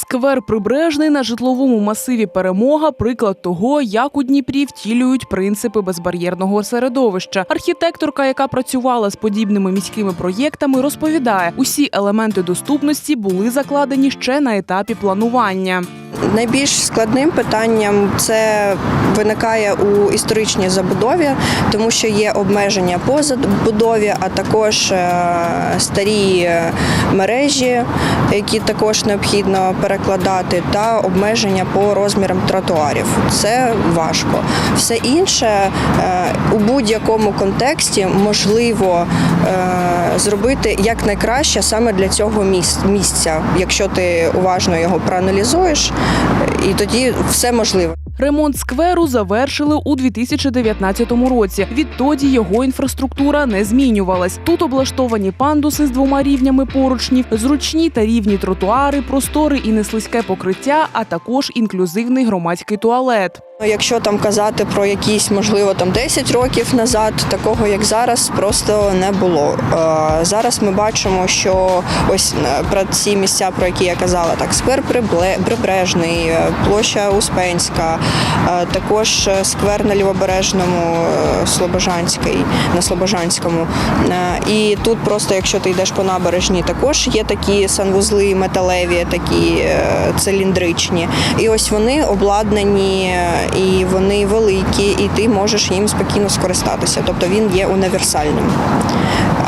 Сквер прибережний на житловому масиві перемога приклад того, як у Дніпрі втілюють принципи безбар'єрного середовища. Архітекторка, яка працювала з подібними міськими проєктами, розповідає, усі елементи доступності були закладені ще на етапі планування. Найбільш складним питанням це виникає у історичній забудові, тому що є обмеження по забудові, а також е, старі е, мережі, які також необхідно перекладати, та обмеження по розмірам тротуарів. Це важко. Все інше е, у будь-якому контексті можливо зробити якнайкраще саме для цього міс- місця, якщо ти уважно його проаналізуєш, і тоді все можливо. Ремонт скверу завершили у 2019 році. Відтоді його інфраструктура не змінювалась. Тут облаштовані пандуси з двома рівнями поручнів, зручні та рівні тротуари, простори і неслизьке покриття, а також інклюзивний громадський туалет. Ну, Якщо там казати про якісь, можливо, там 10 років назад, такого як зараз, просто не було. Зараз ми бачимо, що ось е, про ці місця, про які я казала, так сквер Прибережний, е, площа Успенська, е, також сквер на Лівобережному, Слобожанський, на Слобожанському. І тут просто, якщо ти йдеш по набережній, також є такі санвузли металеві, такі циліндричні. І ось вони обладнані і вони великі, і ти можеш їм спокійно скористатися. Тобто він є універсальним.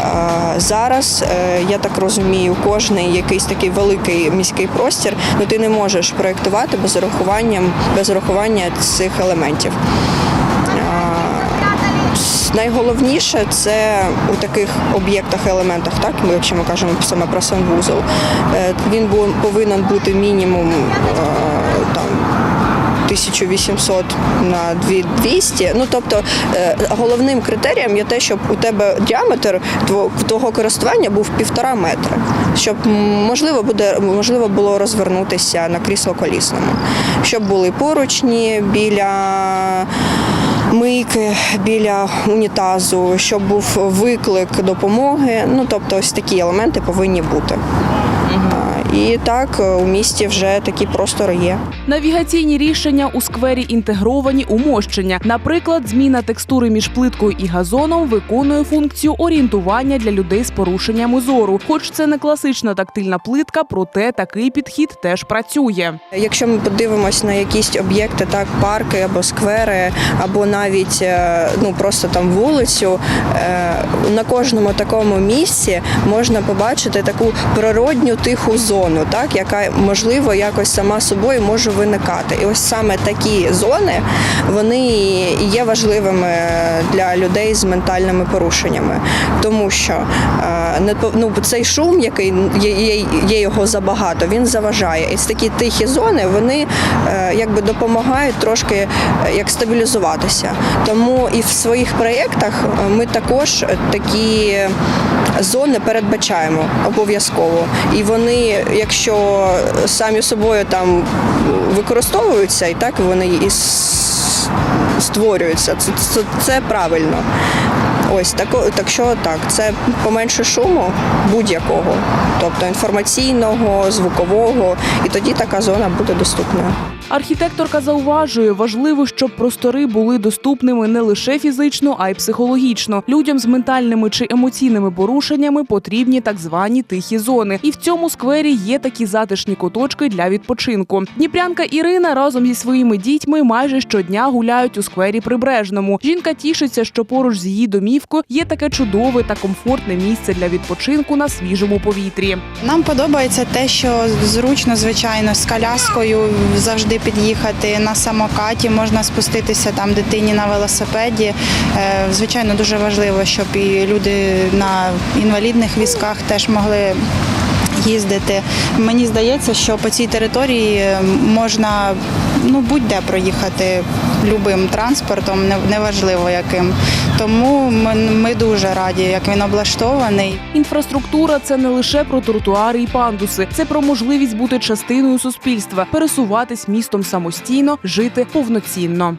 Е, Зараз е, я так розумію, кожний якийсь такий великий міський простір, ну ти не можеш проєктувати без урахування, без урахування цих елементів. Е, Найголовніше це у таких об'єктах, елементах, так ми якщо ми кажемо саме про санвузол. Він повинен бути мінімум 1800 на 2200. Ну тобто е, головним критерієм є те, щоб у тебе діаметр тво- твого користування був півтора метра, щоб можливо буде можливо було розвернутися на крісло колісному, щоб були поручні біля. Мийки біля унітазу, щоб був виклик допомоги. Ну тобто, ось такі елементи повинні бути. І так е, у місті вже такі простори є. Навігаційні рішення у сквері інтегровані у мощення. Наприклад, зміна текстури між плиткою і газоном виконує функцію орієнтування для людей з порушеннями зору. Хоч це не класична тактильна плитка, проте такий підхід теж працює. Якщо ми подивимось на якісь об'єкти, так парки або сквери, або навіть е, ну просто там вулицю, е, на кожному такому місці можна побачити таку природню тиху зону, так яка можливо якось сама собою може виникати. І ось саме такі зони вони є важливими для людей з ментальними порушеннями, тому що е, ну, цей шум, який є, є, його забагато, він заважає. І такі тихі зони вони е, якби допомагають трошки е, як стабілізуватися. Тому і в своїх проєктах ми також такі зони передбачаємо обов'язково. І вони, якщо самі собою там використовуються, і так вони і с- створюються. Це, це, це правильно. Ось так, так що так, це поменше шуму будь-якого, тобто інформаційного, звукового, і тоді така зона буде доступною. Архітекторка зауважує, важливо, щоб простори були доступними не лише фізично, а й психологічно. Людям з ментальними чи емоційними порушеннями потрібні так звані тихі зони. І в цьому сквері є такі затишні куточки для відпочинку. Дніпрянка Ірина разом зі своїми дітьми майже щодня гуляють у сквері прибережному. Жінка тішиться, що поруч з її домівкою є таке чудове та комфортне місце для відпочинку на свіжому повітрі. Нам подобається те, що зручно, звичайно, з коляскою завжди під'їхати на самокаті, можна спуститися там дитині на велосипеді. Е, Звичайно, дуже важливо, щоб і люди на інвалідних візках теж могли. Їздити. Мені здається, що по цій території можна ну, будь-де проїхати любим транспортом, неважливо яким. Тому ми, ми дуже раді, як він облаштований. Інфраструктура це не лише про тротуари і пандуси, це про можливість бути частиною суспільства, пересуватись містом самостійно, жити повноцінно.